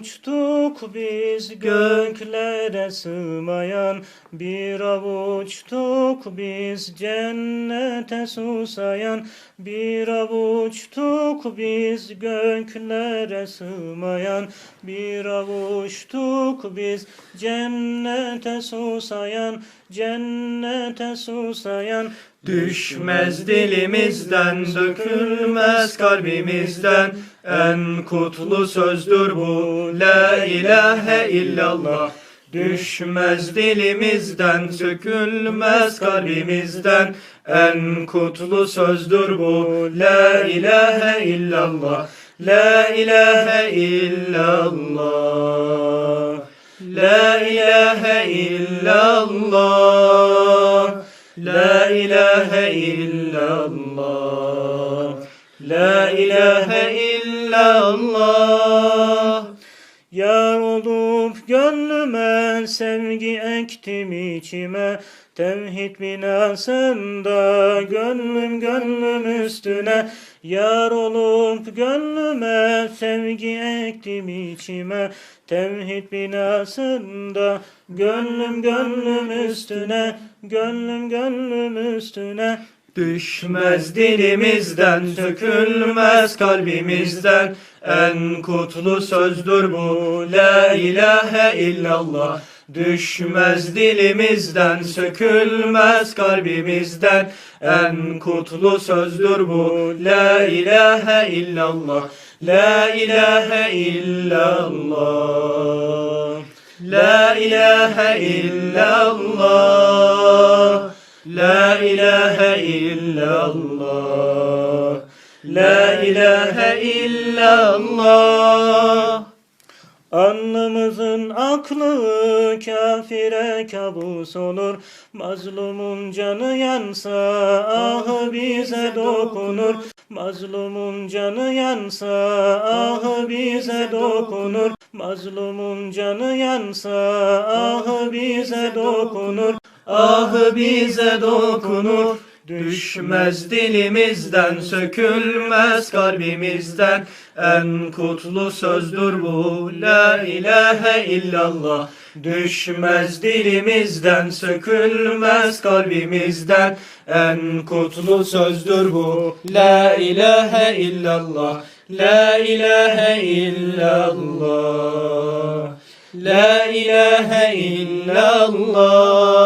Uçtuk biz göklere sığmayan bir avuçtuk biz cennete susayan bir avuçtuk biz göklere sığmayan bir avuçtuk biz cennete susayan cennete susayan Düşmez dilimizden, dökülmez kalbimizden. En kutlu sözdür bu La ilahe illallah. Düşmez dilimizden, sökülmez kalbimizden. En kutlu sözdür bu La ilahe illallah. La ilahe illallah. La ilahe illallah La ilahe illallah. La ilahe illallah. Yar olup gönlüme sevgi ektim içime. Tevhid binasında gönlüm gönlüm üstüne Yar olup gönlüme sevgi ektim içime. Tevhid binasında gönlüm gönlüm üstüne Gönlüm gönlüm üstüne. Düşmez dilimizden, sökülmez kalbimizden. En kutlu sözdür bu La ilahe illallah Düşmez dilimizden, sökülmez kalbimizden. En kutlu sözdür bu. La ilahe illallah. La ilahe illallah. La ilahe illallah. La ilahe illallah. La ilahe illallah Alnımızın aklı kafire kabus olur. Mazlumun canı yansa ah bize dokunur. Mazlumun canı yansa ah bize dokunur. Mazlumun canı yansa ah bize dokunur. Ah bize dokunur Düşmez dilimizden, sökülmez kalbimizden. En kutlu sözdür bu La ilahe illallah. Düşmez dilimizden, sökülmez kalbimizden. En kutlu sözdür bu La ilahe illallah. La ilahe illallah. La ilahe illallah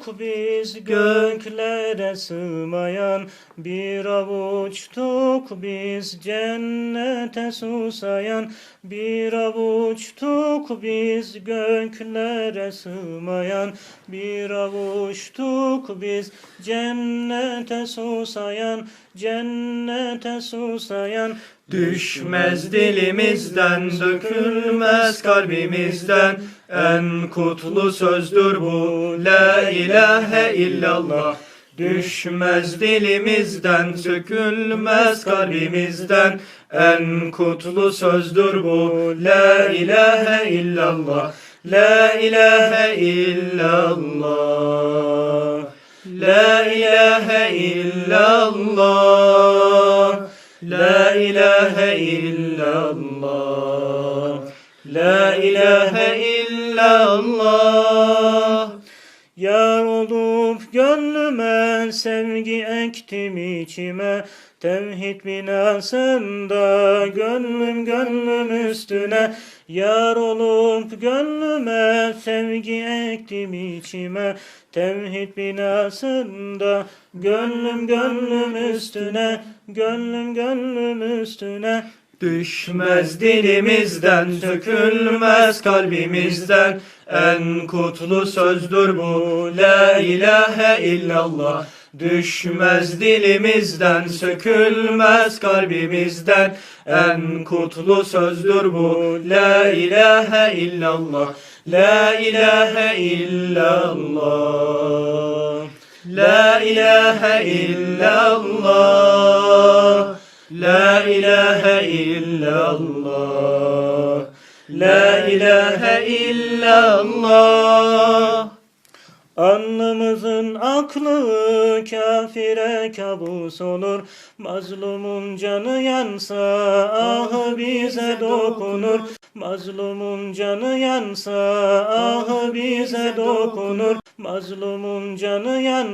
Uçtuk biz göklere sığmayan bir avuçtuk. Biz cennete susayan bir avuçtuk. Biz göklere sığmayan bir avuçtuk. Biz cennete susayan cennete susayan Düşmez dilimizden, dökülmez kalbimizden. En kutlu sözdür bu La ilahe illallah. Düşmez dilimizden, sökülmez kalbimizden. En kutlu sözdür bu La ilahe illallah. La ilahe illallah. La ilahe illallah. La ilahe illallah. La ilahe illallah. Yar olup gönlüme sevgi ektim içime. Tevhid binasında gönlüm gönlüm üstüne Yar olup gönlüme sevgi ektim içime. Tevhid binasında gönlüm gönlüm üstüne Gönlüm gönlüm üstüne. Düşmez dilimizden, sökülmez kalbimizden. En kutlu sözdür bu La ilahe illallah Düşmez dilimizden, sökülmez kalbimizden. En kutlu sözdür bu. La ilahe illallah La ilahe illallah. La ilahe illallah La ilahe illallah. La ilahe illallah Alnımızın aklı kafire kabus olur. Mazlumun canı yansa ah bize dokunur. Mazlumun canı yansa ah bize dokunur. Mazlumun canı yansa